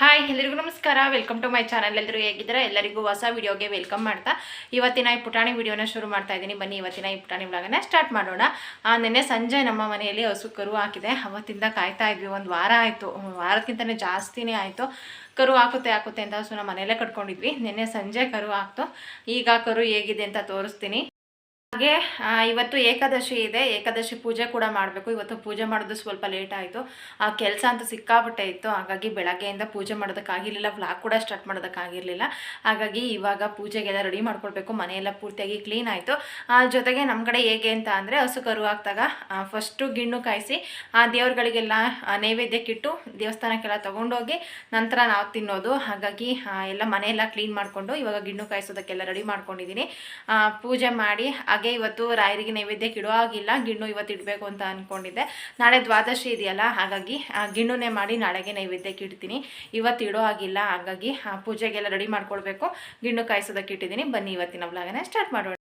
Hi ಎಲ್ಲರಿಗೂ ನಮಸ್ಕಾರ. Welcome to my channel ಎಲ್ಲರೂ ಹೇಗಿದ್ದಾರೆ? ಎಲ್ಲರಿಗೂ ಹೊಸ ವಿಡಿಯೋಗೆ ವೆಲ್ಕಮ್ ಮಾಡ್ತಾ. ಇವತ್ತಿನ ಈ ಪುಟಾಣಿ ವಿಡಿಯೋನ ಶುರು ಮಾಡ್ತಾ ಇದ್ದೀನಿ. ಬನ್ನಿ ಇವತ್ತಿನ ಈ ಪುಟಾಣಿ ವ್ಲಾಗನ್ನ ಸ್ಟಾರ್ಟ್ ಮಾಡೋಣ. ಆ, ನಿನ್ನೆ ಸಂಜೆ ನಮ್ಮ ಮನೆಯಲ್ಲಿ ಹಸು ಕರು ಹಾಕಿದೆ. ಅವತ್ತಿಂದ ಕಾಯ್ತಾ ಇದ್ವಿ. ಒಂದು ವಾರ ಆಯಿತು. ವಾರಕ್ಕಿಂತಲೇ ಜಾಸ್ತಿನೇ ಆಯಿತು. ಕರು ಹಾಕುತ್ತೆ ಹಾಕುತ್ತೆ ಅಂತ ಹಸು ನಮ್ಮ ಮನೆಯಲ್ಲೇ ಕಟ್ಕೊಂಡಿದ್ವಿ. ನಿನ್ನೆ ಸಂಜೆ ಕರು ಹಾಕ್ತು. ಈಗ ಕರು ಹೇಗಿದೆ ಅಂತ ತೋರಿಸ್ತೀನಿ. ಹಾಗೆ ಇವತ್ತು ಏಕಾದಶಿ ಇದೆ. ಏಕಾದಶಿ ಪೂಜೆ ಕೂಡ ಮಾಡಬೇಕು. ಇವತ್ತು ಪೂಜೆ ಮಾಡೋದು ಸ್ವಲ್ಪ ಲೇಟ್ ಆಯಿತು. ಆ ಕೆಲಸ ಅಂತೂ ಸಿಕ್ಕಾಪಟ್ಟೆ ಇತ್ತು. ಹಾಗಾಗಿ ಬೆಳಗ್ಗೆಯಿಂದ ಪೂಜೆ ಮಾಡೋದಕ್ಕಾಗಿರಲಿಲ್ಲ. ವ್ಲಾಗ್ ಕೂಡ ಸ್ಟಾರ್ಟ್ ಮಾಡೋದಕ್ಕಾಗಿರಲಿಲ್ಲ. ಹಾಗಾಗಿ ಇವಾಗ ಪೂಜೆಗೆಲ್ಲ ರೆಡಿ ಮಾಡ್ಕೊಳ್ಬೇಕು. ಮನೆಯೆಲ್ಲ ಪೂರ್ತಿಯಾಗಿ ಕ್ಲೀನ್ ಆಯಿತು. ಜೊತೆಗೆ ನಮ್ಮ ಕಡೆ ಹೇಗೆ ಅಂತ ಅಂದರೆ ಹಸು ಕರು ಫಸ್ಟು ಗಿಣ್ಣು ಕಾಯಿಸಿ ಆ ದೇವ್ರುಗಳಿಗೆಲ್ಲ ಆ, ನೈವೇದ್ಯಕ್ಕಿಟ್ಟು ದೇವಸ್ಥಾನಕ್ಕೆಲ್ಲ ತೊಗೊಂಡೋಗಿ ನಂತರ ನಾವು ತಿನ್ನೋದು. ಹಾಗಾಗಿ ಎಲ್ಲ ಮನೆಯೆಲ್ಲ ಕ್ಲೀನ್ ಮಾಡಿಕೊಂಡು ಇವಾಗ ಗಿಣ್ಣು ಕಾಯಿಸೋದಕ್ಕೆಲ್ಲ ರೆಡಿ ಮಾಡ್ಕೊಂಡಿದ್ದೀನಿ. ಪೂಜೆ ಮಾಡಿ ಹಾಗೆ ಇವತ್ತು ರಾಯರಿಗೆ ನೈವೇದ್ಯಕ್ಕೆ ಇಡೋ ಆಗಿಲ್ಲ ಗಿಣ್ಣು ಇವತ್ತು ಇಡಬೇಕು ಅಂತ ಅಂದ್ಕೊಂಡಿದ್ದೆ ನಾಳೆ ದ್ವಾದಶಿ ಇದೆಯಲ್ಲ, ಹಾಗಾಗಿ ಗಿಣ್ಣುನೇ ಮಾಡಿ ನಾಳೆಗೆ ನೈವೇದ್ಯಕ್ಕೆ ಇಡ್ತೀನಿ ಇವತ್ತು ಇಡೋ ಆಗಿಲ್ಲ ಹಾಗಾಗಿ ಪೂಜೆಗೆಲ್ಲ ರೆಡಿ ಮಾಡ್ಕೊಳ್ಬೇಕು. ಗಿಣ್ಣು ಕಾಯಿಸೋದಕ್ಕೆ ಇಟ್ಟಿದ್ದೀನಿ. ಬನ್ನಿ ಇವತ್ತಿನ ವ್ಲಾಗನ್ನ ಸ್ಟಾರ್ಟ್ ಮಾಡೋಣ.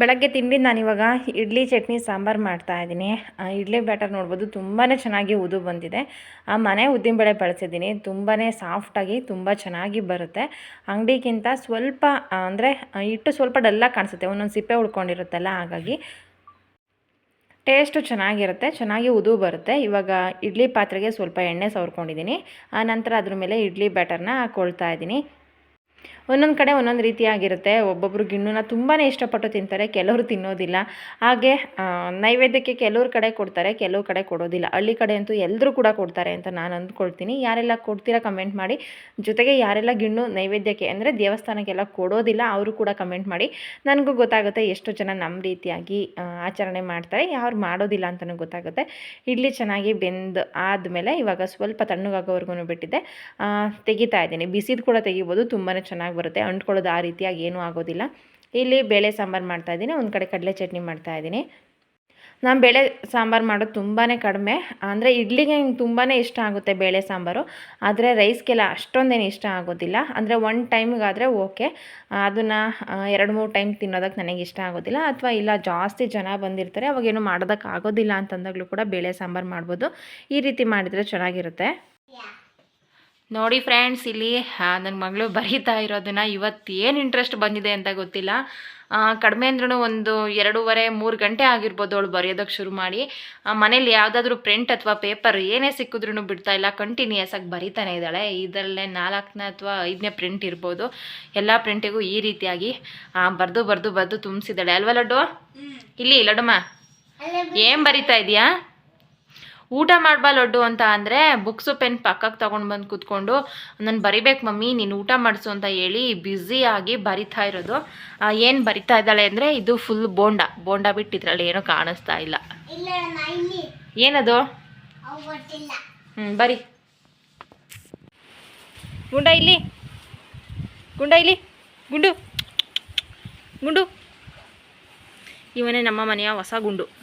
ಬೆಳಗ್ಗೆ ತಿಂಡಿ ನಾನು ಇವಾಗ ಇಡ್ಲಿ, ಚಟ್ನಿ, ಸಾಂಬಾರು ಮಾಡ್ತಾ ಇದ್ದೀನಿ. ಇಡ್ಲಿ ಬ್ಯಾಟರ್ ನೋಡ್ಬೋದು ತುಂಬಾ ಚೆನ್ನಾಗಿ ಉದು ಬಂದಿದೆ. ಆ, ಮನೆ ಉದ್ದಿನಬೇಳೆ ಬಳಸಿದ್ದೀನಿ. ತುಂಬಾ ಸಾಫ್ಟಾಗಿ, ತುಂಬ ಚೆನ್ನಾಗಿ ಬರುತ್ತೆ. ಅಂಗಡಿಗಿಂತ ಸ್ವಲ್ಪ ಅಂದರೆ ಹಿಟ್ಟು ಸ್ವಲ್ಪ ಡಲ್ಲಾಗಿ ಕಾಣಿಸುತ್ತೆ. ಒಂದೊಂದು ಸಿಪ್ಪೆ ಉಳ್ಕೊಂಡಿರುತ್ತಲ್ಲ ಹಾಗಾಗಿ ಟೇಸ್ಟು ಚೆನ್ನಾಗಿರುತ್ತೆ, ಚೆನ್ನಾಗಿ ಉದು ಬರುತ್ತೆ. ಇವಾಗ ಇಡ್ಲಿ ಪಾತ್ರೆಗೆ ಸ್ವಲ್ಪ ಎಣ್ಣೆ ಸವರ್ಕೊಂಡಿದ್ದೀನಿ. ಆ, ನಂತರ ಅದ್ರ ಮೇಲೆ ಇಡ್ಲಿ ಬ್ಯಾಟರ್ನ ಹಾಕ್ಕೊಳ್ತಾ ಇದ್ದೀನಿ. ಒಂದೊಂದು ಕಡೆ ಒಂದೊಂದು ರೀತಿಯಾಗಿರುತ್ತೆ. ಒಬ್ಬೊಬ್ಬರು ಗಿಣ್ಣುನ ತುಂಬಾ ಇಷ್ಟಪಟ್ಟು ತಿಂತಾರೆ, ಕೆಲವರು ತಿನ್ನೋದಿಲ್ಲ. ಹಾಗೆ ನೈವೇದ್ಯಕ್ಕೆ ಕೆಲವ್ರ ಕಡೆ ಕೊಡ್ತಾರೆ ಕೆಲವು ಕಡೆ ಕೊಡೋದಿಲ್ಲ. ಹಳ್ಳಿ ಕಡೆ ಅಂತೂ ಎಲ್ಲರೂ ಕೂಡ ಕೊಡ್ತಾರೆ ಅಂತ ನಾನು ಅಂದ್ಕೊಳ್ತೀನಿ. ಯಾರೆಲ್ಲ ಕೊಡ್ತೀರಾ ಕಮೆಂಟ್ ಮಾಡಿ. ಜೊತೆಗೆ ಯಾರೆಲ್ಲ ಗಿಣ್ಣು ನೈವೇದ್ಯಕ್ಕೆ ಅಂದರೆ ದೇವಸ್ಥಾನಕ್ಕೆಲ್ಲ ಕೊಡೋದಿಲ್ಲ, ಅವರು ಕೂಡ ಕಮೆಂಟ್ ಮಾಡಿ. ನನಗೂ ಗೊತ್ತಾಗುತ್ತೆ ಎಷ್ಟು ಜನ ನಮ್ಮ ರೀತಿಯಾಗಿ ಆಚರಣೆ ಮಾಡ್ತಾರೆ. ಯಾರು ಮಾಡೋದಿಲ್ಲ ಅಂತಲೂ ಗೊತ್ತಾಗುತ್ತೆ. ಇಡ್ಲಿ ಚೆನ್ನಾಗಿ ಬೆಂದು ಆದಮೇಲೆ ಇವಾಗ ಸ್ವಲ್ಪ ತಣ್ಣಗಾಗೋವರೆಗೂ ಬಿಟ್ಟಿದ್ದೆ. ತೆಗಿತಾ ಇದ್ದೀನಿ. ಬಿಸಿದು ಕೂಡ ತೆಗಿಬೋದು ತುಂಬಾ ಚೆನ್ನಾಗಿ ಬರುತ್ತೆ. ಅಂಟ್ಕೊಳ್ಳೋದು ಆ ರೀತಿಯಾಗಿ ಏನೂ ಆಗೋದಿಲ್ಲ. ಇಲ್ಲಿ ಬೇಳೆ ಸಾಂಬಾರು ಮಾಡ್ತಾ ಇದ್ದೀನಿ. ಒಂದು ಕಡೆ ಕಡಲೆ ಚಟ್ನಿ ಮಾಡ್ತಾ ಇದ್ದೀನಿ. ನಾನು ಬೇಳೆ ಸಾಂಬಾರು ಮಾಡೋದು ತುಂಬಾ ಕಡಿಮೆ. ಅಂದರೆ ಇಡ್ಲಿಗೆ ನಂಗೆ ತುಂಬಾ ಇಷ್ಟ ಆಗುತ್ತೆ ಬೇಳೆ ಸಾಂಬಾರು. ಆದರೆ ರೈಸ್ಗೆಲ್ಲ ಅಷ್ಟೊಂದೇನು ಇಷ್ಟ ಆಗೋದಿಲ್ಲ. ಅಂದರೆ ಒನ್ ಟೈಮ್ಗಾದರೆ ಓಕೆ. ಅದನ್ನು ಎರಡು ಮೂರು ಟೈಮ್ ತಿನ್ನೋದಕ್ಕೆ ನನಗೆ ಇಷ್ಟ ಆಗೋದಿಲ್ಲ. ಅಥವಾ ಇಲ್ಲ, ಜಾಸ್ತಿ ಜನ ಬಂದಿರ್ತಾರೆ. ಅವಾಗೇನು ಮಾಡೋದಕ್ಕೆ ಆಗೋದಿಲ್ಲ ಅಂತಂದಾಗಲೂ ಕೂಡ ಬೇಳೆ ಸಾಂಬಾರು ಮಾಡ್ಬೋದು. ಈ ರೀತಿ ಮಾಡಿದರೆ ಚೆನ್ನಾಗಿರುತ್ತೆ. ನೋಡಿ ಫ್ರೆಂಡ್ಸ್ ಇಲ್ಲಿ ನನ್ನ ಮಗಳು ಬರೀತಾ ಇರೋದನ್ನ ಇವತ್ತು ಏನು ಇಂಟ್ರೆಸ್ಟ್ ಬಂದಿದೆ ಅಂತ ಗೊತ್ತಿಲ್ಲ. ಕಡಿಮೆ ಅಂದ್ರೂ ಒಂದು ಎರಡೂವರೆ ಮೂರು ಗಂಟೆ ಆಗಿರ್ಬೋದು ಅವಳು ಬರೆಯೋದಕ್ಕೆ ಶುರು ಮಾಡಿ. ಮನೇಲಿ ಯಾವುದಾದ್ರೂ ಪ್ರಿಂಟ್ ಅಥವಾ ಪೇಪರ್ ಏನೇ ಸಿಕ್ಕಿದ್ರೂ ಬಿಡ್ತಾ ಇಲ್ಲ. ಕಂಟಿನ್ಯೂಯಸ್ ಆಗಿ ಬರೀತಾನೆ ಇದ್ದಾಳೆ. ಇದರಲ್ಲೇ ನಾಲ್ಕನೇ ಅಥವಾ ಐದನೇ ಪ್ರಿಂಟ್ ಇರ್ಬೋದು. ಎಲ್ಲ ಪ್ರಿಂಟಿಗೂ ಈ ರೀತಿಯಾಗಿ ಬರೆದು ಬರೆದು ಬರೆದು ತುಂಬಿಸಿದ್ದಾಳೆ. ಅಲ್ವಾ ಲಡ್ಡು? ಇಲ್ಲಿ ಲಡ್ಡಮ್ಮ. ಏನು ಬರಿತಾ ಇದೆಯಾ? ಊಟ ಮಾಡ್ಬಾ ಲಡ್ಡು ಅಂತ ಅಂದರೆ ಬುಕ್ಸು ಪೆನ್ ಪಕ್ಕಕ್ಕೆ ತೊಗೊಂಡು ಬಂದು ಕೂತ್ಕೊಂಡು ನಾನು ಬರಿಬೇಕು ಮಮ್ಮಿ ನೀನು ಊಟ ಮಾಡಿಸು ಅಂತ ಹೇಳಿ ಬ್ಯುಸಿಯಾಗಿ ಬರಿತಾ ಇರೋದು. ಏನು ಬರಿತಾ ಇದ್ದಾಳೆ ಅಂದರೆ ಇದು ಫುಲ್ ಬೋಂಡ. ಬೋಂಡ ಬಿಟ್ಟು ಇದ್ರಲ್ಲಿ ಏನೂ ಕಾಣಿಸ್ತಾ ಇಲ್ಲ. ಏನದು? ಹ್ಞೂ ಬರಿ. ಗುಂಡ ಇಲ್ಲಿ. ಗುಂಡ ಇಲ್ಲಿ. ಗುಂಡು. ಗುಂಡು. ಇವನೇ ನಮ್ಮ ಮನೆಯ ಹೊಸ ಗುಂಡು.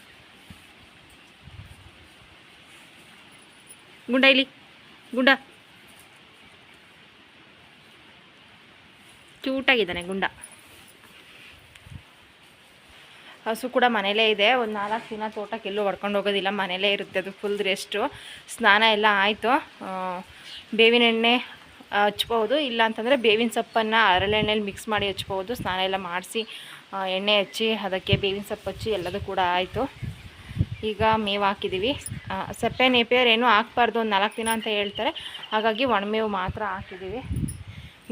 ಗುಂಡ ಇಲ್ಲಿ. ಗುಂಡ. ಕ್ಯೂಟಾಗಿದ್ದಾನೆ ಗುಂಡ. ಹಸು ಕೂಡ ಮನೇಲೇ ಇದೆ. ಒಂದು ನಾಲ್ಕು ದಿನ ತೋಟಕ್ಕೆ ಎಲ್ಲೂ ಹೊಡ್ಕೊಂಡು ಹೋಗೋದಿಲ್ಲ. ಮನೇಲೇ ಇರುತ್ತೆ ಅದು ಫುಲ್ ರೆಸ್ಟು ಸ್ನಾನ ಎಲ್ಲ ಆಯಿತು. ಬೇವಿನ ಎಣ್ಣೆ ಹಚ್ಬೋದು. ಇಲ್ಲ ಅಂತಂದರೆ ಬೇವಿನ ಸೊಪ್ಪನ್ನು ಹರಳೆಣ್ಣೆಲಿ ಮಿಕ್ಸ್ ಮಾಡಿ ಹಚ್ಬೋದು. ಸ್ನಾನ ಎಲ್ಲ ಮಾಡಿಸಿ ಎಣ್ಣೆ ಹಚ್ಚಿ, ಅದಕ್ಕೆ ಬೇವಿನ ಸೊಪ್ಪು ಹಚ್ಚಿ ಎಲ್ಲದೂ ಕೂಡ ಆಯಿತು. ಈಗ ಮೇವು ಹಾಕಿದ್ದೀವಿ ಸಪ್ಪೆ ನೇಪಿಯರ್ ಏನೂ ಹಾಕ್ಬಾರ್ದು, ಒಂದು ನಾಲ್ಕು ದಿನ ಅಂತ ಹೇಳ್ತಾರೆ. ಹಾಗಾಗಿ ಒಣಮೇವು ಮಾತ್ರ ಹಾಕಿದ್ದೀವಿ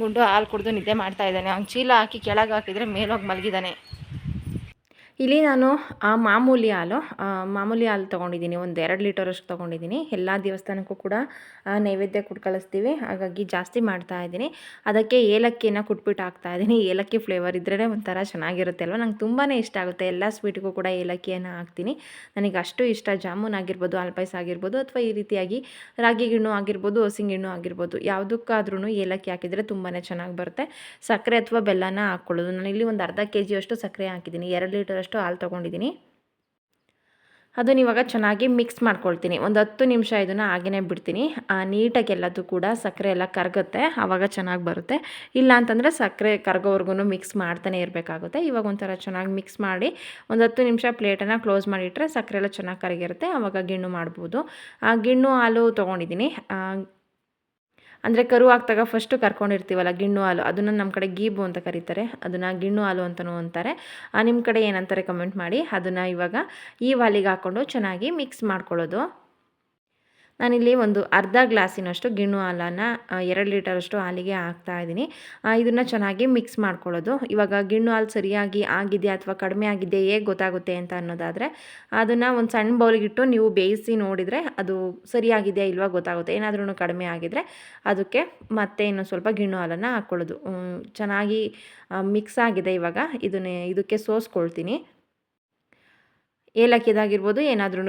ಗುಂಡು ಹಾಲು ಕುಡಿದು ನಿದ್ದೆ ಮಾಡ್ತಾ ಇದ್ದಾನೆ. ಅವ್ನು ಚೀಲ ಹಾಕಿ ಕೆಳಗೆ ಹಾಕಿದರೆ ಮೇಲೋಗಿ ಮಲಗಿದ್ದಾನೆ ಇಲ್ಲಿ ನಾನು, ಆ ಮಾಮೂಲಿ ಹಾಲು ಮಾಮೂಲಿ ಹಾಲು ತೊಗೊಂಡಿದ್ದೀನಿ, ಒಂದು ಎರಡು ಲೀಟರಷ್ಟು ತೊಗೊಂಡಿದ್ದೀನಿ. ಎಲ್ಲ ದೇವಸ್ಥಾನಕ್ಕೂ ಕೂಡ ನೈವೇದ್ಯ ಕೊಟ್ಟು ಕಳಿಸ್ತೀವಿ. ಹಾಗಾಗಿ ಜಾಸ್ತಿ ಮಾಡ್ತಾ ಇದ್ದೀನಿ. ಅದಕ್ಕೆ ಏಲಕ್ಕಿನ ಕುಟ್ಬಿಟ್ಟು ಹಾಕ್ತಾ ಇದ್ದೀನಿ. ಏಲಕ್ಕಿ ಫ್ಲೇವರ್ ಇದ್ರೇ ಒಂಥರ ಚೆನ್ನಾಗಿರುತ್ತೆ ಅಲ್ವ? ನಂಗೆ ತುಂಬಾ ಇಷ್ಟ ಆಗುತ್ತೆ. ಎಲ್ಲ ಸ್ವೀಟ್ಗೂ ಕೂಡ ಏಲಕ್ಕಿಯನ್ನು ಹಾಕ್ತೀನಿ. ನನಗೆ ಅಷ್ಟು ಇಷ್ಟ. ಜಾಮೂನ್ ಆಗಿರ್ಬೋದು ಪಾಯಸ ಆಗಿರ್ಬೋದು, ಅಥವಾ ಈ ರೀತಿಯಾಗಿ ರಾಗಿ ಗಿಣ್ಣು ಆಗಿರ್ಬೋದು ಹಸಿಂಗ್ ಗಿಣ್ಣು ಆಗಿರ್ಬೋದು ಯಾವುದಕ್ಕಾದ್ರೂ ಏಲಕ್ಕಿ ಹಾಕಿದರೆ ತುಂಬಾ ಚೆನ್ನಾಗಿ ಬರುತ್ತೆ. ಸಕ್ಕರೆ ಅಥವಾ ಬೆಲ್ಲನ ಹಾಕ್ಕೊಳ್ಳೋದು. ನಾನು ಇಲ್ಲಿ ಒಂದು ಅರ್ಧ ಕೆ ಜಿಯಷ್ಟು ಸಕ್ಕರೆ ಹಾಕಿದ್ದೀನಿ. ಎರಡು ಲೀಟರಷ್ಟು ಹಾಲು ತೊಗೊಂಡಿದ್ದೀನಿ. ಅದನ್ನ ಇವಾಗ ಚೆನ್ನಾಗಿ ಮಿಕ್ಸ್ ಮಾಡ್ಕೊಳ್ತೀನಿ. ಒಂದು ಹತ್ತು ನಿಮಿಷ ಇದನ್ನು ಹಾಗೆಯೇ ಬಿಡ್ತೀನಿ. ನೀಟಾಗಿ ಎಲ್ಲದೂ ಕೂಡ ಸಕ್ಕರೆ ಎಲ್ಲ ಕರಗುತ್ತೆ ಆವಾಗ ಚೆನ್ನಾಗಿ ಬರುತ್ತೆ. ಇಲ್ಲ ಅಂತಂದರೆ ಸಕ್ಕರೆ ಕರಗೋವರೆಗೂ ಮಿಕ್ಸ್ ಮಾಡ್ತಾನೆ ಇರಬೇಕಾಗುತ್ತೆ. ಇವಾಗ ಒಂಥರ ಚೆನ್ನಾಗಿ ಮಿಕ್ಸ್ ಮಾಡಿ ಒಂದು ಹತ್ತು ನಿಮಿಷ ಪ್ಲೇಟನ್ನು ಕ್ಲೋಸ್ ಮಾಡಿಟ್ರೆ ಸಕ್ಕರೆ ಎಲ್ಲ ಚೆನ್ನಾಗಿ ಕರಗಿರುತ್ತೆ ಆವಾಗ ಗಿಣ್ಣು ಮಾಡ್ಬೋದು. ಆ, ಗಿಣ್ಣು ಹಾಲು ತೊಗೊಂಡಿದ್ದೀನಿ. ಅಂದರೆ ಕರು ಹಾಕ್ದಾಗ ಫಸ್ಟು ಕರ್ಕೊಂಡಿರ್ತೀವಲ್ಲ, ಗಿಣ್ಣು ಹಾಲು, ಅದನ್ನು ನಮ್ಮ ಕಡೆ ಗೀಬು ಅಂತ ಕರೀತಾರೆ. ಅದನ್ನು ಗಿಣ್ಣು ಹಾಲು ಅಂತಲೂ ಅಂತಾರೆ. ನಿಮ್ಮ ಕಡೆ ಏನಂತಾರೆ ಕಮೆಂಟ್ ಮಾಡಿ, ಅದನ್ನು ಇವಾಗ ಈ ಹಾಲಿಗೆ ಹಾಕ್ಕೊಂಡು ಚೆನ್ನಾಗಿ ಮಿಕ್ಸ್ ಮಾಡ್ಕೊಳ್ಳೋದು. ನಾನಿಲ್ಲಿ ಒಂದು ಅರ್ಧ ಗ್ಲಾಸಿನಷ್ಟು ಗಿಣ್ಣು ಹಾಲನ್ನು ಎರಡು ಲೀಟರಷ್ಟು ಹಾಲಿಗೆ ಹಾಕ್ತಾ ಇದ್ದೀನಿ. ಇದನ್ನು ಚೆನ್ನಾಗಿ ಮಿಕ್ಸ್ ಮಾಡ್ಕೊಳ್ಳೋದು. ಇವಾಗ ಗಿಣ್ಣು ಹಾಲು ಸರಿಯಾಗಿ ಆಗಿದೆಯಾ ಅಥವಾ ಕಡಿಮೆ ಆಗಿದೆ ಹೇಗೆ ಗೊತ್ತಾಗುತ್ತೆ ಅಂತ ಅನ್ನೋದಾದರೆ, ಅದನ್ನು ಒಂದು ಸಣ್ಣ ಬೌಲಿಗಿಟ್ಟು ನೀವು ಬೇಯಿಸಿ ನೋಡಿದರೆ ಅದು ಸರಿಯಾಗಿದೆಯಾ ಇಲ್ವಾ ಗೊತ್ತಾಗುತ್ತೆ. ಏನಾದ್ರೂ ಕಡಿಮೆ ಆಗಿದರೆ ಅದಕ್ಕೆ ಮತ್ತೆ ಇನ್ನೊಂದು ಸ್ವಲ್ಪ ಗಿಣ್ಣು ಹಾಲನ್ನು ಹಾಕ್ಕೊಳ್ಳೋದು ಚೆನ್ನಾಗಿ ಮಿಕ್ಸ್ ಆಗಿದೆ ಇವಾಗ. ಇದನ್ನೇ, ಇದಕ್ಕೆ ಸೋಸ್ಕೊಳ್ತೀನಿ. ಏಲಕ್ಕಿದಾಗಿರ್ಬೋದು ಏನಾದ್ರೂ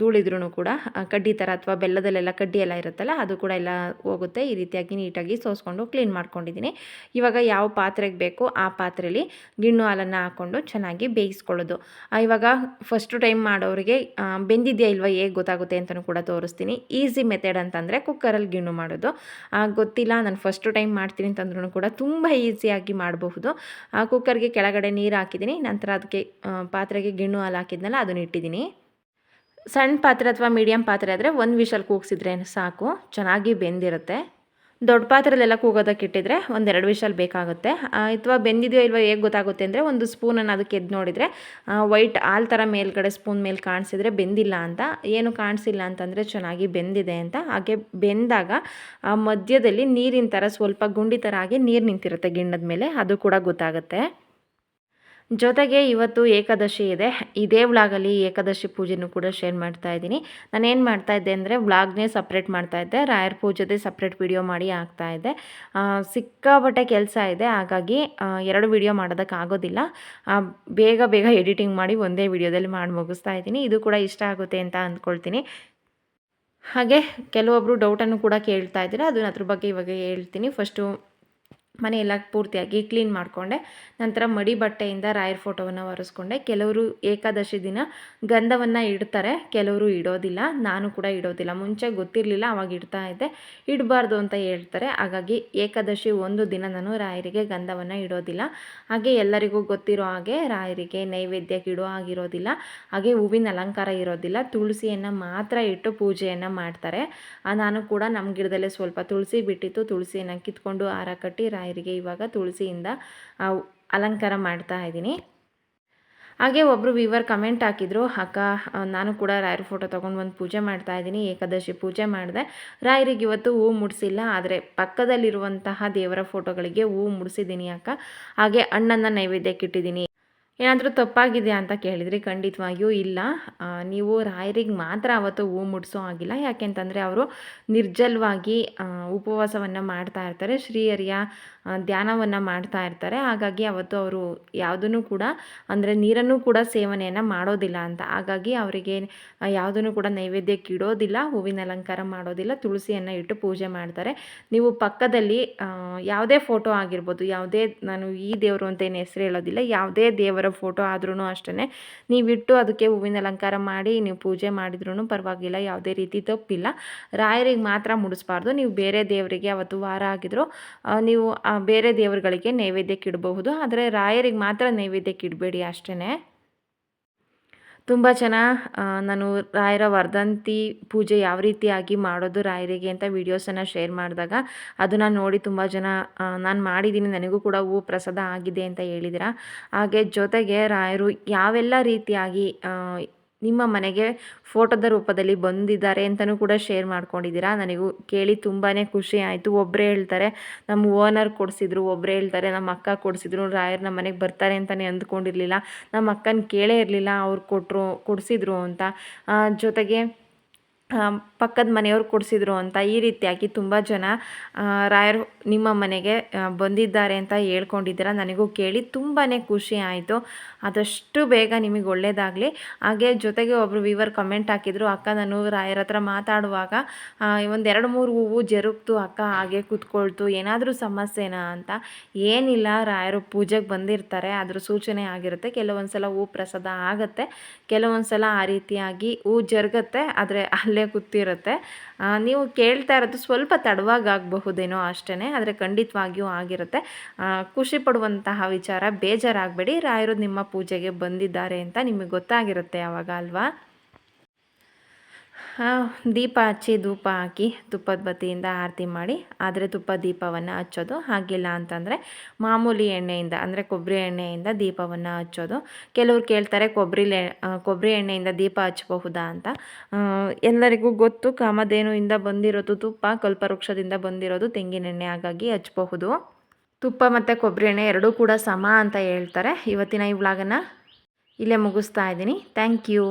ಧೂಳಿದ್ರೂ ಕೂಡ ಕಡ್ಡಿ ಥರ ಅಥವಾ ಬೆಲ್ಲದಲ್ಲೆಲ್ಲ ಕಡ್ಡಿ ಎಲ್ಲ ಇರುತ್ತಲ್ಲ, ಅದು ಕೂಡ ಎಲ್ಲ ಹೋಗುತ್ತೆ. ಈ ರೀತಿಯಾಗಿ ನೀಟಾಗಿ ಸೋಸ್ಕೊಂಡು ಕ್ಲೀನ್ ಮಾಡ್ಕೊಂಡಿದ್ದೀನಿ. ಇವಾಗ ಯಾವ ಪಾತ್ರೆಗೆ ಬೇಕೋ ಆ ಪಾತ್ರೆಯಲ್ಲಿ ಗಿಣ್ಣು ಹಾಲನ್ನು ಹಾಕ್ಕೊಂಡು ಚೆನ್ನಾಗಿ ಬೇಯಿಸ್ಕೊಳ್ಳೋದು. ಇವಾಗ ಫಸ್ಟು ಟೈಮ್ ಮಾಡೋರಿಗೆ ಬೆಂದಿದೆಯಾ ಇಲ್ವಾ, ಹೇಗೆ ಗೊತ್ತಾಗುತ್ತೆ ಅಂತಲೂ ಕೂಡ ತೋರಿಸ್ತೀನಿ. ಈಸಿ ಮೆಥಡ್ ಅಂತಂದರೆ ಕುಕ್ಕರಲ್ಲಿ ಗಿಣ್ಣು ಮಾಡೋದು. ಗೊತ್ತಿಲ್ಲ, ನಾನು ಫಸ್ಟು ಟೈಮ್ ಮಾಡ್ತೀನಿ ಅಂತಂದ್ರೂ ಕೂಡ ತುಂಬ ಈಸಿಯಾಗಿ ಮಾಡಬಹುದು. ಆ ಕುಕ್ಕರ್ಗೆ ಕೆಳಗಡೆ ನೀರು ಹಾಕಿದ್ದೀನಿ, ನಂತರ ಅದಕ್ಕೆ ಪಾತ್ರೆಗೆ ಗಿಣ್ಣು ಹಾಲು ಹಾಕಿದ್ನಲ್ಲ ಅದನ್ನ ಇಟ್ಟಿದ್ದೀನಿ. ಸಣ್ಣ ಪಾತ್ರೆ ಅಥವಾ ಮೀಡಿಯಮ್ ಪಾತ್ರೆ ಆದರೆ ಒಂದು ವಿಷಲ್ ಕೂಗಿಸಿದ್ರೆ ಸಾಕು, ಚೆನ್ನಾಗಿ ಬೆಂದಿರುತ್ತೆ. ದೊಡ್ಡ ಪಾತ್ರೆಲೆಲ್ಲ ಕೂಗೋದಕ್ಕೆ ಇಟ್ಟಿದ್ರೆ ಒಂದೆರಡು ವಿಷಲ್ ಬೇಕಾಗುತ್ತೆ. ಅಥವಾ ಬೆಂದಿದೆಯೋ ಇಲ್ವೋ ಹೇಗೆ ಗೊತ್ತಾಗುತ್ತೆ ಅಂದರೆ ಒಂದು ಸ್ಪೂನನ್ನು ಅದಕ್ಕೆ ಎದ್ದು ನೋಡಿದರೆ ವೈಟ್ ಆಲ್ ಥರ ಮೇಲ್ಗಡೆ ಸ್ಪೂನ್ ಮೇಲೆ ಕಾಣಿಸಿದ್ರೆ ಬೆಂದಿಲ್ಲ ಅಂತ. ಏನು ಕಾಣಿಸಿಲ್ಲ ಅಂತಂದರೆ ಚೆನ್ನಾಗಿ ಬೆಂದಿದೆ ಅಂತ. ಹಾಗೆ ಬೆಂದಾಗ, ಆ, ಮಧ್ಯದಲ್ಲಿ ನೀರಿನ ಥರ ಸ್ವಲ್ಪ ಗುಂಡಿ ಥರ ಆಗಿ ನೀರು ನಿಂತಿರುತ್ತೆ ಗಿಣ್ಣದ ಮೇಲೆ ಅದು ಕೂಡ ಗೊತ್ತಾಗುತ್ತೆ. ಜೊತೆಗೆ ಇವತ್ತು ಏಕಾದಶಿ ಇದೆ. ಇದೇ ವ್ಲಾಗಲ್ಲಿ ಏಕಾದಶಿ ಪೂಜೆನೂ ಕೂಡ ಶೇರ್ ಮಾಡ್ತಾ ಇದ್ದೀನಿ. ನಾನೇನು ಮಾಡ್ತಾ ಇದ್ದೆ ಅಂದರೆ ವ್ಲಾಗ್ನೇ ಸಪ್ರೇಟ್ ಮಾಡ್ತಾ ಇದ್ದೆ. ರಾಯರ್ ಪೂಜೆದೇ ಸಪ್ರೇಟ್ ವಿಡಿಯೋ ಮಾಡಿ ಆಗ್ತಾ ಇದ್ದೆ. ಆ, ಸಿಕ್ಕಾಪಟ್ಟೆ ಕೆಲಸ ಇದೆ. ಹಾಗಾಗಿ ಎರಡು ವಿಡಿಯೋ ಮಾಡೋದಕ್ಕೆ ಆಗೋದಿಲ್ಲ. ಬೇಗ ಬೇಗ ಎಡಿಟಿಂಗ್ ಮಾಡಿ ಒಂದೇ ವಿಡಿಯೋದಲ್ಲಿ ಮಾಡಿ ಮುಗಿಸ್ತಾ ಇದ್ದೀನಿ. ಇದು ಕೂಡ ಇಷ್ಟ ಆಗುತ್ತೆ ಅಂತ ಅಂದ್ಕೊಳ್ತೀನಿ. ಹಾಗೆ ಕೆಲವೊಬ್ಬರು ಡೌಟನ್ನು ಕೂಡ ಕೇಳ್ತಾ ಇದ್ದೀರಾ. ಅದನ್ನ ಅದ್ರ ಬಗ್ಗೆ ಇವಾಗ ಹೇಳ್ತೀನಿ. ಫಸ್ಟು ಮನೆಯೆಲ್ಲ ಪೂರ್ತಿಯಾಗಿ ಕ್ಲೀನ್ ಮಾಡಿಕೊಂಡೆ. ನಂತರ ಮಡಿ ಬಟ್ಟೆಯಿಂದ ರಾಯರ ಫೋಟೋವನ್ನು ಒರೆಸ್ಕೊಂಡೆ. ಕೆಲವರು ಏಕಾದಶಿ ದಿನ ಗಂಧವನ್ನು ಇಡ್ತಾರೆ, ಕೆಲವರು ಇಡೋದಿಲ್ಲ. ನಾನು ಕೂಡ ಇಡೋದಿಲ್ಲ. ಮುಂಚೆ ಗೊತ್ತಿರಲಿಲ್ಲ, ಅವಾಗ ಇಡ್ತಾ ಇದ್ದೆ. ಇಡಬಾರ್ದು ಅಂತ ಹೇಳ್ತಾರೆ. ಹಾಗಾಗಿ ಏಕಾದಶಿ ಒಂದು ದಿನ ನಾನು ರಾಯರಿಗೆ ಗಂಧವನ್ನು ಇಡೋದಿಲ್ಲ. ಹಾಗೆ ಎಲ್ಲರಿಗೂ ಗೊತ್ತಿರೋ ಹಾಗೆ ರಾಯರಿಗೆ ನೈವೇದ್ಯಕ್ಕೆ ಇಡೋ ಆಗಿರೋದಿಲ್ಲ ಹಾಗೆ ಹೂವಿನ ಅಲಂಕಾರ ಇರೋದಿಲ್ಲ. ತುಳಸಿಯನ್ನು ಮಾತ್ರ ಇಟ್ಟು ಪೂಜೆಯನ್ನು ಮಾಡ್ತಾರೆ. ನಾನು ಕೂಡ ನಮ್ಮ ಗಿಡದಲ್ಲೇ ಸ್ವಲ್ಪ ತುಳಸಿ ಬಿಟ್ಟಿತ್ತು. ತುಳಸಿಯನ್ನು ಕಿತ್ಕೊಂಡು ಹಾರ ಕಟ್ಟಿ ರಾಯರಿಗೆ ಇವಾಗ ತುಳಸಿಯಿಂದ ಅಲಂಕಾರ ಮಾಡ್ತಾ ಇದ್ದೀನಿ. ಹಾಗೆ ಒಬ್ಬರು ವಿವರ್ ಕಮೆಂಟ್ ಹಾಕಿದ್ರು, ಅಕ್ಕ ನಾನು ಕೂಡ ರಾಯರ ಫೋಟೋ ತೊಗೊಂಡು ಬಂದು ಪೂಜೆ ಮಾಡ್ತಾ ಇದ್ದೀನಿ, ಏಕಾದಶಿ ಪೂಜೆ ಮಾಡಿದೆ. ರಾಯರಿಗೆ ಇವತ್ತು ಹೂ ಮುಡಿಸಿಲ್ಲ, ಆದರೆ ಪಕ್ಕದಲ್ಲಿರುವಂತಹ ದೇವರ ಫೋಟೋಗಳಿಗೆ ಹೂವು ಮುಡಿಸಿದ್ದೀನಿ ಅಕ್ಕ. ಹಾಗೆ ಹಣ್ಣನ್ನು ನೈವೇದ್ಯಕ್ಕೆ ಇಟ್ಟಿದ್ದೀನಿ ಏನಾದರೂ ತಪ್ಪಾಗಿದೆಯಾ ಅಂತ ಕೇಳಿದ್ರಿ ಖಂಡಿತವಾಗಿಯೂ ಇಲ್ಲ. ನೀವು ರಾಯರಿಗೆ ಮಾತ್ರ ಅವತ್ತು ಹೂ ಮುಡಿಸೋ ಆಗಿಲ್ಲ ಯಾಕೆಂತಂದರೆ ಅವರು ನಿರ್ಜಲವಾಗಿ ಉಪವಾಸವನ್ನು ಮಾಡ್ತಾ ಇರ್ತಾರೆ ಶ್ರೀಯರಿಯ ಧ್ಯಾನವನ್ನು ಮಾಡ್ತಾ ಇರ್ತಾರೆ. ಹಾಗಾಗಿ ಅವತ್ತು ಅವರು ಯಾವುದನ್ನು ಕೂಡ, ಅಂದರೆ ನೀರನ್ನು ಕೂಡ ಸೇವನೆಯನ್ನು ಮಾಡೋದಿಲ್ಲ ಅಂತ. ಹಾಗಾಗಿ ಅವರಿಗೆ ಯಾವುದನ್ನು ಕೂಡ ನೈವೇದ್ಯಕ್ಕೆ ಇಡೋದಿಲ್ಲ, ಹೂವಿನ ಅಲಂಕಾರ ಮಾಡೋದಿಲ್ಲ, ತುಳಸಿಯನ್ನು ಇಟ್ಟು ಪೂಜೆ ಮಾಡ್ತಾರೆ. ನೀವು ಪಕ್ಕದಲ್ಲಿ ಯಾವುದೇ ಫೋಟೋ ಆಗಿರ್ಬೋದು, ಯಾವುದೇ, ನಾನು ಈ ದೇವರು ಅಂತ ಏನು ಹೆಸರು ಹೇಳೋದಿಲ್ಲ, ಯಾವುದೇ ದೇವರ ಫೋಟೋ ಆದ್ರೂ ಅಷ್ಟೇ ನೀವಿಟ್ಟು ಅದಕ್ಕೆ ಹೂವಿನ ಅಲಂಕಾರ ಮಾಡಿ, ನೀವು ಪೂಜೆ ಮಾಡಿದ್ರೂ ಪರವಾಗಿಲ್ಲ, ಯಾವುದೇ ರೀತಿ ತಪ್ಪಿಲ್ಲ. ರಾಯರಿಗೆ ಮಾತ್ರ ಮುಡಿಸ್ಬಾರ್ದು. ನೀವು ಬೇರೆ ದೇವರಿಗೆ ಅವತ್ತು ವಾರ ಆಗಿದ್ರು ನೀವು ಬೇರೆ ದೇವರುಗಳಿಗೆ ನೈವೇದ್ಯಕ್ಕೆ ಇಡಬಹುದು. ಆದರೆ ರಾಯರಿಗೆ ಮಾತ್ರ ನೈವೇದ್ಯಕ್ಕೆ ಇಡಬೇಡಿ ಅಷ್ಟೇ ತುಂಬ ಜನ ನಾನು ರಾಯರ ವರ್ಧಂತಿ ಪೂಜೆ ಯಾವ ರೀತಿಯಾಗಿ ಮಾಡೋದು ರಾಯರಿಗೆ ಅಂತ ವೀಡಿಯೋಸನ್ನು ಶೇರ್ ಮಾಡಿದಾಗ, ಅದನ್ನು ನೋಡಿ ತುಂಬ ಜನ ನಾನು ಮಾಡಿದ್ದೀನಿ ನನಗೂ ಕೂಡ ಹೂ ಪ್ರಸಾದ ಆಗಿದೆ ಅಂತ ಹೇಳಿದಿರ. ಹಾಗೆ ಜೊತೆಗೆ ರಾಯರು ಯಾವೆಲ್ಲ ರೀತಿಯಾಗಿ ನಿಮ್ಮ ಮನೆಗೆ ಫೋಟೋದ ರೂಪದಲ್ಲಿ ಬಂದಿದ್ದಾರೆ ಅಂತಲೂ ಕೂಡ ಶೇರ್ ಮಾಡ್ಕೊಂಡಿದ್ದೀರಾ? ನನಗೂ ಕೇಳಿ ತುಂಬಾ ಖುಷಿ ಆಯಿತು. ಒಬ್ಬರೇ ಹೇಳ್ತಾರೆ ನಮ್ಮ ಓನರ್ ಕೊಡಿಸಿದ್ರು ಒಬ್ಬರೇ ಹೇಳ್ತಾರೆ ನಮ್ಮ ಅಕ್ಕ ಕೊಡಿಸಿದ್ರು ರಾಯರ್ ನಮ್ಮ ಮನೆಗೆ ಬರ್ತಾರೆ ಅಂತಲೇ ಅಂದ್ಕೊಂಡಿರಲಿಲ್ಲ. ನಮ್ಮ ಅಕ್ಕನ ಕೇಳೇ ಇರಲಿಲ್ಲ, ಅವ್ರು ಕೊಟ್ಟರು ಕೊಡಿಸಿದ್ರು ಅಂತ. ಜೊತೆಗೆ ಪಕ್ಕದ ಮನೆಯವರು ಕೊಡಿಸಿದ್ರು ಅಂತ ಈ ರೀತಿಯಾಗಿ ತುಂಬ ಜನ ರಾಯರು ನಿಮ್ಮ ಮನೆಗೆ ಬಂದಿದ್ದಾರೆ ಅಂತ ಹೇಳ್ಕೊಂಡಿದ್ದೀರ ನನಗೂ ಕೇಳಿ ತುಂಬಾ ಖುಷಿ ಆಯಿತು. ಆದಷ್ಟು ಬೇಗ ನಿಮಗೆ ಒಳ್ಳೆಯದಾಗಲಿ ಹಾಗೆ ಜೊತೆಗೆ ಒಬ್ಬರು ವಿವರ್ ಕಮೆಂಟ್ ಹಾಕಿದ್ರು ಅಕ್ಕ ನಾನು ರಾಯರ ಹತ್ರ ಮಾತಾಡುವಾಗ ಒಂದು ಎರಡು ಮೂರು ಹೂವು ಜರುಗ್ತು, ಅಕ್ಕ ಹಾಗೆ ಕೂತ್ಕೊಳ್ತು, ಏನಾದರೂ ಸಮಸ್ಯೆನಾ ಅಂತ. ಏನಿಲ್ಲ, ರಾಯರು ಪೂಜೆಗೆ ಬಂದಿರ್ತಾರೆ ಅದ್ರ ಸೂಚನೆ ಆಗಿರುತ್ತೆ. ಕೆಲವೊಂದು ಸಲ ಹೂ ಪ್ರಸಾದ ಆಗುತ್ತೆ ಕೆಲವೊಂದು ಸಲ ಆ ರೀತಿಯಾಗಿ ಹೂ ಜರುಗತ್ತೆ, ಆದರೆ ಅಲ್ಲೇ ಕೂತಿರುತ್ತೆ ಆ, ನೀವು ಕೇಳ್ತಾ ಇರೋದು ಸ್ವಲ್ಪ ತಡವಾಗಿ ಆಗಬಹುದೇನೋ ಅಷ್ಟೇ ಆದರೆ ಖಂಡಿತವಾಗಿಯೂ ಆಗಿರುತ್ತೆ. ಖುಷಿ ಪಡುವಂತಹ ವಿಚಾರ ಬೇಜಾರಾಗಬೇಡಿ. ರಾಯರು ನಿಮ್ಮ ಪೂಜೆಗೆ ಬಂದಿದ್ದಾರೆ ಅಂತ ನಿಮಗೆ ಗೊತ್ತಾಗಿರುತ್ತೆ ಆವಾಗ ಅಲ್ವಾ? ದೀಪ ಹಚ್ಚಿ ಧೂಪ ಹಾಕಿ ತುಪ್ಪದ ಬತ್ತಿಯಿಂದ ಆರತಿ ಮಾಡಿ, ಆದರೆ ತುಪ್ಪ ದೀಪವನ್ನು ಹಚ್ಚೋದು ಹಾಗಿಲ್ಲ ಅಂತಂದರೆ ಮಾಮೂಲಿ ಎಣ್ಣೆಯಿಂದ, ಅಂದರೆ ಕೊಬ್ಬರಿ ಎಣ್ಣೆಯಿಂದ ದೀಪವನ್ನು ಹಚ್ಚೋದು. ಕೆಲವ್ರು ಕೇಳ್ತಾರೆ ಕೊಬ್ಬರಿ ಕೊಬ್ಬರಿ ಎಣ್ಣೆಯಿಂದ ದೀಪ ಹಚ್ಚಬಹುದಾ ಅಂತ. ಎಲ್ಲರಿಗೂ ಗೊತ್ತು ಕಾಮಧೇನುವಿಂದ ಬಂದಿರೋದು ತುಪ್ಪ, ಕಲ್ಪವೃಕ್ಷದಿಂದ ಬಂದಿರೋದು ತೆಂಗಿನೆಣ್ಣೆ, ಹಾಗಾಗಿ ಹಚ್ಚಬಹುದು. ತುಪ್ಪ ಮತ್ತು ಕೊಬ್ಬರಿ ಎಣ್ಣೆ ಎರಡೂ ಕೂಡ ಸಮ ಅಂತ ಹೇಳ್ತಾರೆ. ಇವತ್ತಿನ ಈ ಇಲ್ಲೇ ಮುಗಿಸ್ತಾ ಇದ್ದೀನಿ. Thank you